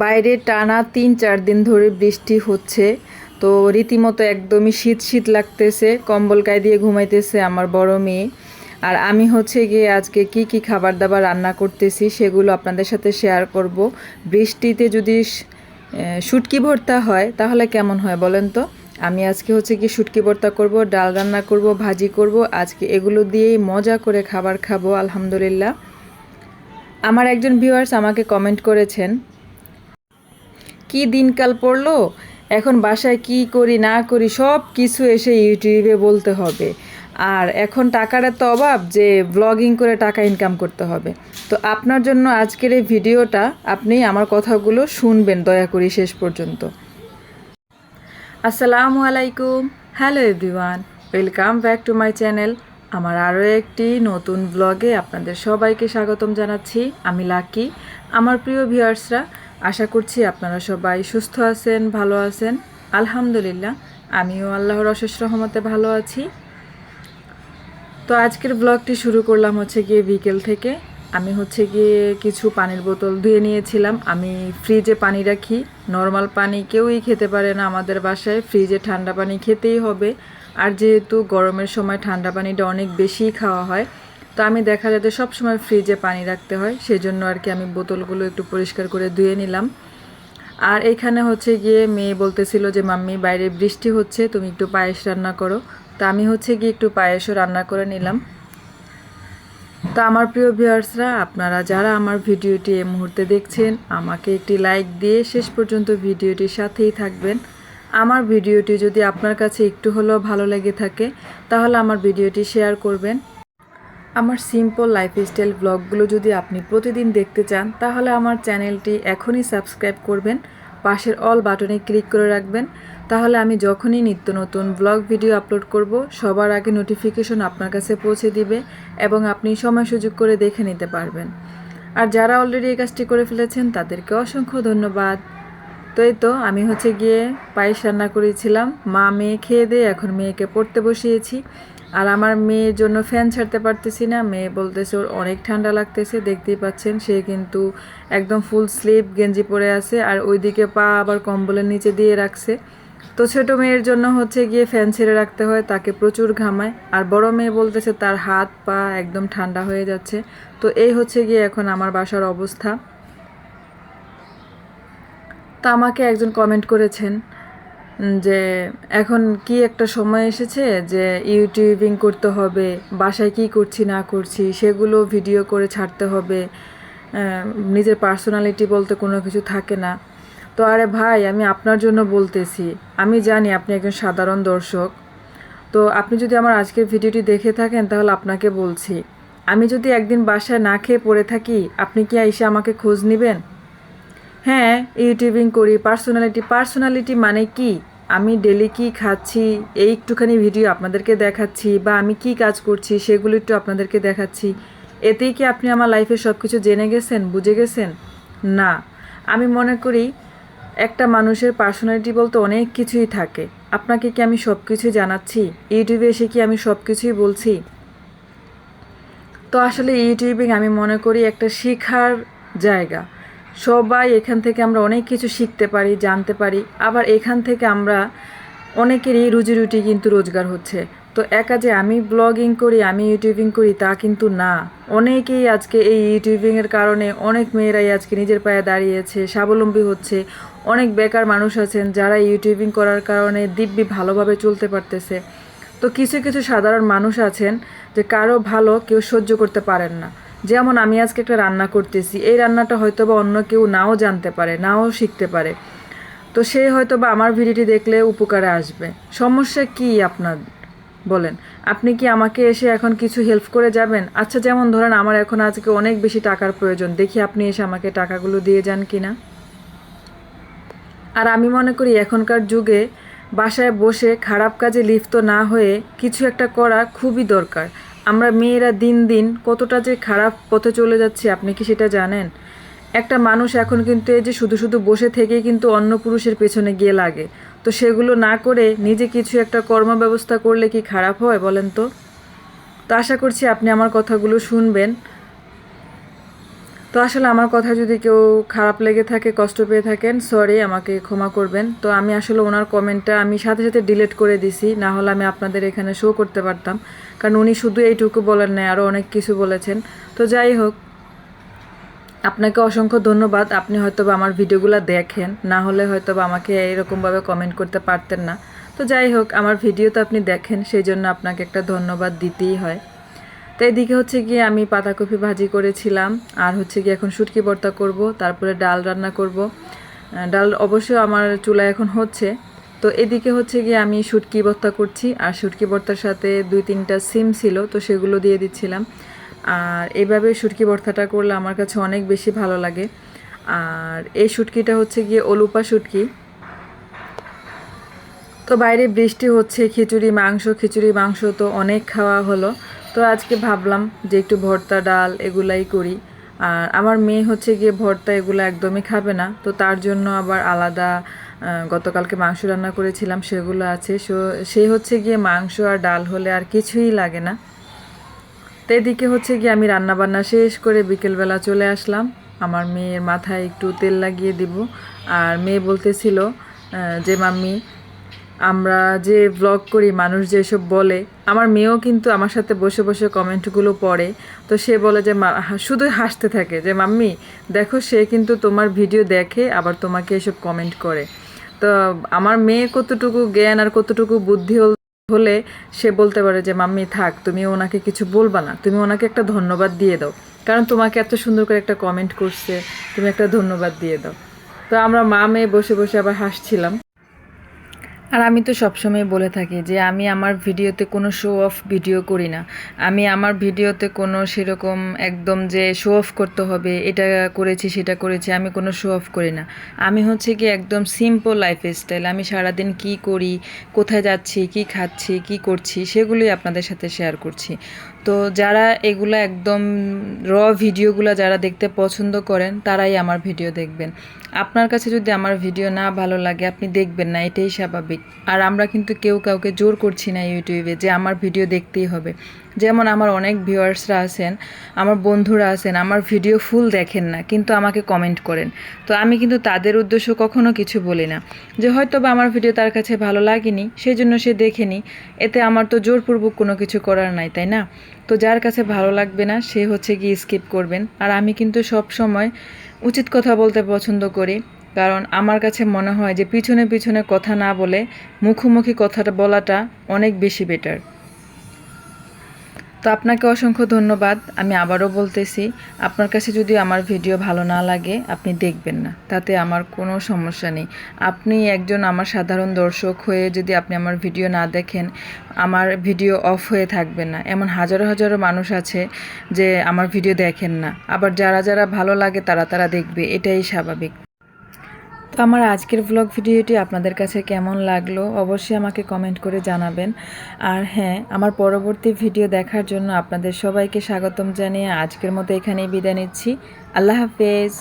বাইরে টানা তিন, চার দিন ধরে বৃষ্টি হচ্ছে। তো রীতিমতো একদমই শীত শীত লাগতেছে, কম্বল গায়ে দিয়ে ঘুমাইতেছে আমার বড় মেয়ে। আর আমি হচ্ছে গিয়ে আজকে কি কি খাবার দাবার রান্না করতেছি সেগুলো আপনাদের সাথে শেয়ার করব। বৃষ্টিতে যদি শুটকি ভর্তা হয়, তাহলে কেমন হয় বলেন তো? আমি আজকে হচ্ছে কি শুটকি ভর্তা করব, ডাল রান্না করব, ভাজি করব, আজকে এগুলো দিয়েই মজা করে খাবার খাব, আলহামদুলিল্লাহ। আমার একজন ভিউয়ার্স আমাকে কমেন্ট করেছেন কি দিনকাল পড়ল? এখন বাসায় কি করি, না করি, সব কিছু এসে ইউটিউবে বলতে হবে। আর এখন টাকার এত অভাব যে ব্লগিং করে টাকা ইনকাম করতে হবে। তো আপনার জন্য আজকের এই ভিডিওটা আপনি আমার কথাগুলো শুনবেন দয়া করে শেষ পর্যন্ত। আসসালামু আলাইকুম। Hello everyone welcome back to my channel আমার আরও একটি নতুন ব্লগে আপনাদের সবাইকে স্বাগতম জানাচ্ছি। আমি লাকি, আমার প্রিয় ভিউয়ার্সরা আশা করছি আপনারা সবাই সুস্থ আছেন, ভালো আছেন। আলহামদুলিল্লাহ, আমিও আল্লাহর অশেষ রহমতে ভালো আছি। তো আজকের ব্লগটি শুরু করলাম হচ্ছে গিয়ে বিকেল থেকে। আমি হচ্ছে গিয়ে কিছু পানির বোতল ধুয়ে নিয়েছিলাম। আমি ফ্রিজে পানি রাখি। নর্মাল পানি কেউই খেতে পারে না আমাদের বাসায়। ফ্রিজে ঠান্ডা পানি খেতেই হবে। আর যেহেতু গরমের সময় ঠান্ডা পানিটা অনেক বেশি খাওয়া হয় তো আমি দেখা যায় যে সবসময় ফ্রিজে পানি রাখতে হয়, সেজন্য আর কি আমি বোতলগুলো একটু পরিষ্কার করে ধুয়ে নিলাম। আর এখানে হচ্ছে গিয়ে মেয়ে বলতেছিল যে, মাম্মি, বাইরে বৃষ্টি হচ্ছে, তুমি একটু পায়েস রান্না করো। তা আমি হচ্ছে গিয়ে একটু পায়েসও রান্না করে নিলাম। তো আমার প্রিয় ভিউয়ার্সরা আপনারা যারা আমার ভিডিওটি এই মুহূর্তে দেখছেন, আমাকে একটি লাইক দিয়ে শেষ পর্যন্ত ভিডিওটির সাথেই থাকবেন। আমার ভিডিওটি যদি আপনার কাছে একটু হলেও ভালো লেগে থাকে, তাহলে আমার ভিডিওটি শেয়ার করবেন। আমার সিম্পল লাইফস্টাইল ব্লগগুলো যদি আপনি প্রতিদিন দেখতে চান, তাহলে আমার চ্যানেলটি এখনই সাবস্ক্রাইব করবেন, পাশের অল বাটনে ক্লিক করে রাখবেন। তাহলে আমি যখনই নিত্য নতুন ব্লগ ভিডিও আপলোড করব, সবার আগে নোটিফিকেশন আপনার কাছে পৌঁছে দিবে এবং আপনি সময় সুযোগ করে দেখে নিতে পারবেন। আর যারা অলরেডি এই কাজটি করে ফেলেছেন, তাদেরকে অসংখ্য ধন্যবাদ। তো এই তো, আমি হচ্ছে গিয়ে পায়েস রান্না করেছিলাম। মা মেয়ে খেয়ে দিয়ে এখন মেয়েকে পড়তে বসিয়েছি। আর আমার মেয়ের জন্য ফ্যান ছাড়তে পারতেছি না। মেয়ে বলতেছে, ওর অনেক ঠান্ডা লাগতেছে। দেখতেই পাচ্ছেন, সে কিন্তু একদম ফুল স্লিপ গেঞ্জি পরে আছে আর ওইদিকে পা আবার কম্বলের নিচে দিয়ে রাখছে। তো ছোটো মেয়ের জন্য হচ্ছে গিয়ে ফ্যান ছেড়ে রাখতে হয়, তাকে প্রচুর ঘামায়। আর বড় মেয়ে বলতেছে, তার হাত পা একদম ঠান্ডা হয়ে যাচ্ছে। তো এই হচ্ছে গিয়ে এখন আমার বাসার অবস্থা। তা আমাকে একজন কমেন্ট করেছেন যে এখন কি একটা সময় এসেছে যে ইউটিউবিং করতে হবে, বাসায় কি করছি, না করছি, সেগুলো ভিডিও করে ছাড়তে হবে নিজের পার্সোনালিটি বলতে কোনো কিছু থাকে না। তো আরে ভাই, আমি আপনার জন্য বলতেছি, আমি জানি আপনি একজন সাধারণ দর্শক। তো আপনি যদি আমার আজকের ভিডিওটি দেখে থাকেন, তাহলে আপনাকে বলছি, আমি যদি একদিন বাসায় না খেয়ে পড়ে থাকি, আপনি কি এসে আমাকে খোঁজ নেবেন? হ্যাঁ ইউটিউবিং করি, পার্সোনালিটি পার্সোনালিটি মানে কি? আমি ডেলি কি খাচ্ছি, এই একটুখানি ভিডিও আপনাদেরকে দেখাচ্ছি বা আমি কি কাজ করছি সেগুলো একটু আপনাদেরকে দেখাচ্ছি। এতেই কি আপনি আমার লাইফে সব কিছু জেনে গেছেন, বুঝে গেছেন? না। আমি মনে করি একটা মানুষের পার্সোনালিটি বলতে অনেক কিছুই থাকে। আপনাকে কি আমি সব কিছুই জানাচ্ছি? ইউটিউবে এসে কি আমি সব কিছুই বলছি? তো আসলে ইউটিউবিং আমি মনে করি একটা শেখার জায়গা। সবাই এখান থেকে আমরা অনেক কিছু শিখতে পারি, জানতে পারি। আবার এখান থেকে আমরা অনেকেরই রুজি রুটি কিন্তু রোজগার হচ্ছে। তো একা যে আমি ব্লগিং করি, আমি ইউটিউবিং করি, তা কিন্তু না। অনেকেই আজকে এই ইউটিউবিংয়ের কারণে অনেক মেয়েরাই আজকে নিজের পায়ে দাঁড়িয়েছে, স্বাবলম্বী হচ্ছে। অনেক বেকার মানুষ আছেন যারা ইউটিউবিং করার কারণে দিব্যি ভালোভাবে চলতে পারতেছে। তো কিছু কিছু সাধারণ মানুষ আছেন যে কারও ভালো কেউ সহ্য করতে পারেন না। যেমন আমি আজকে একটা রান্না করতেছি, এই রান্নাটা হয়তো বা অন্য কেউ নাও জানতে পারে, নাও শিখতে পারে। তো সে হয়তো বা আমার ভিডিওটি দেখলে উপকারে আসবে। সমস্যা কি আপনার? বলেন, আপনি কি আমাকে এসে এখন কিছু হেল্প করে যাবেন? আচ্ছা যেমন ধরেন আমার এখন আজকে অনেক বেশি টাকার প্রয়োজন, দেখি আপনি এসে আমাকে টাকাগুলো দিয়ে যান কি না আর আমি মনে করি এখনকার যুগে বাসায় বসে খারাপ কাজে লিপ্ত না হয়ে কিছু একটা করা খুবই দরকার। আমরা মেয়েরা দিন দিন কতটা যে খারাপ পথে চলে যাচ্ছে, আপনি কি সেটা জানেন? একটা মানুষ এখন কিন্তু এই যে শুধু শুধু বসে থেকে কিন্তু অন্য পুরুষের পেছনে গিয়ে লাগে। তো সেগুলো না করে নিজে কিছু একটা কর্ম ব্যবস্থা করলে কি খারাপ হয় বলেন তো? তো আশা করছি আপনি আমার কথাগুলো শুনবেন। তো আসলে আমার কথা যদি কেউ খারাপ লেগে থাকে, কষ্ট পেয়ে থাকেন সরি আমাকে ক্ষমা করবেন। তো আমি আসলে ওনার কমেন্টটা আমি সাথে সাথে ডিলিট করে দিছি, না হলে আমি আপনাদের এখানে শো করতে পারতাম। কারণ উনি শুধু এইটুকু বলেন না আরও অনেক কিছু বলেছেন। তো যাই হোক, আপনাকে অসংখ্য ধন্যবাদ। আপনি হয়তো বা আমার ভিডিওগুলো দেখেন, না হলে হয়তো বা আমাকে এরকমভাবে কমেন্ট করতে পারতেন না। তো যাই হোক, আমার ভিডিও তো আপনি দেখেন, সেই জন্য আপনাকে একটা ধন্যবাদ দিতেই হয়। তো এদিকে হচ্ছে গিয়ে আমি পাতাকপি ভাজি করেছিলাম, আর হচ্ছে গিয়ে এখন শুটকি ভর্তা করব, তারপরে ডাল রান্না করব। ডাল অবশ্যই আমার চুলা এখন হচ্ছে। তো এদিকে হচ্ছে গিয়ে আমি শুটকি ভর্তা করছি, আর শুটকি ভর্তার সাথে দুই তিনটা সিম ছিল, তো সেগুলো দিয়ে দিচ্ছিলাম। আর এভাবে শুটকি ভর্তাটা করলে আমার কাছে অনেক বেশি ভালো লাগে। আর এই শুটকিটা হচ্ছে গিয়ে অলুপা শুটকি। তো বাইরে বৃষ্টি হচ্ছে, খিচুড়ি, মাংস খিচুড়ি, মাংস তো অনেক খাওয়া হলো। তো আজকে ভাবলাম যে একটু ভর্তা ডাল এগুলাই করি। আর আমার মেয়ে হচ্ছে গিয়ে ভর্তা এগুলো একদমই খাবে না, তো তার জন্য আবার আলাদা গতকালকে মাংস রান্না করেছিলাম, সেগুলো আছে। সো, সে হচ্ছে গিয়ে মাংস আর ডাল হলে আর কিছুই লাগে না। তো এদিকে হচ্ছে গিয়ে আমি রান্না বান্না শেষ করে বিকেলবেলা চলে আসলাম। আমার মেয়ের মাথায় একটু তেল লাগিয়ে দিব। আর মেয়ে বলতেছিল যে, মাম্মি আমরা যে ব্লগ করি, মানুষ যেসব বলে, আমার মেয়েও কিন্তু আমার সাথে বসে বসে কমেন্টগুলো পড়ে। তো সে বলে যে শুধু হাসতে থাকে যে, মাম্মি, দেখো সে কিন্তু তোমার ভিডিও দেখে আবার তোমাকে এসব কমেন্ট করে। তো আমার মেয়ে কতটুকু জ্ঞান আর কতটুকু বুদ্ধি হলে সে বলতে পারে যে, মাম্মি, থাক, তুমি ওনাকে কিছু বলবা না। তুমি ওনাকে একটা ধন্যবাদ দিয়ে দাও। কারণ তোমাকে এত সুন্দর করে একটা কমেন্ট করছে, তুমি একটা ধন্যবাদ দিয়ে দাও। তো আমরা মা মেয়ে বসে বসে আবার হাসছিলাম। আর আমি তো সবসময় বলে থাকি যে আমি আমার ভিডিওতে কোনো শো অফ ভিডিও করি না। আমি আমার ভিডিওতে কোনো সেরকম একদম যে শো অফ করতে হবে, এটা করেছি, সেটা করেছি, আমি কোনো শো অফ করি না। আমি হচ্ছে কি একদম সিম্পল লাইফ স্টাইল আমি সারাদিন কি করি, কোথায় যাচ্ছি, কি খাচ্ছি, কি করছি, সেগুলোই আপনাদের সাথে শেয়ার করছি। তো যারা এগুলো একদম র ভিডিওগুলো যারা দেখতে পছন্দ করেন, তারাই আমার ভিডিও দেখবেন। আপনার কাছে যদি আমার ভিডিও না ভালো লাগে, আপনি দেখবেন না, এটাই স্বাভাবিক। আর আমরা কিন্তু কেউ কাউকে জোর করছি না ইউটিউবে যে আমার ভিডিও দেখতেই হবে। যেমন আমার অনেক ভিউয়ার্সরা আছেন, আমার বন্ধুরা আছেন, আমার ভিডিও ফুল দেখেন না, কিন্তু আমাকে কমেন্ট করেন। তো আমি কিন্তু তাদের উদ্দেশ্য কখনো কিছু বলি না। যে হয়তো বা আমার ভিডিও তার কাছে ভালো লাগেনি সেই জন্য সে দেখেনি এতে আমার তো জোরপূর্বক কোনো কিছু করার নাই, তাই না? তো যার কাছে ভালো লাগবে না, সে হচ্ছে গিয়ে স্কিপ করবেন। আর আমি কিন্তু সব সময় উচিত কথা বলতে পছন্দ করি, কারণ আমার কাছে মনে হয় যে পিছনে পিছনে কথা না বলে মুখোমুখি কথাটা বলাটা অনেক বেশি বেটার তো আপনাকে অসংখ্য ধন্যবাদ, আমি আবারও বলতেছি, আপনার কাছে যদি আমার ভিডিও ভালো না লাগে, আপনি দেখবেন না, তাতে আমার কোনো সমস্যা নেই। আপনি একজন আমার সাধারণ দর্শক হয়ে যদি আপনি আমার ভিডিও না দেখেন, আমার ভিডিও অফ হয়ে থাকবেন না। এমন হাজারো হাজারো মানুষ আছে যে আমার ভিডিও দেখেন না, আবার যারা যারা ভালো লাগে তারা তারা দেখবে, এটাই স্বাভাবিক। তো আমার আজকের ব্লগ ভিডিওটি আপনাদের কাছে কেমন লাগল অবশ্যই আমাকে কমেন্ট করে জানাবেন। আর হ্যাঁ আমার পরবর্তী ভিডিও দেখার জন্য আপনাদের সবাইকে স্বাগতম জানিয়ে আজকের মতো এখানেই বিদায় নিচ্ছি। আল্লাহ হাফেজ।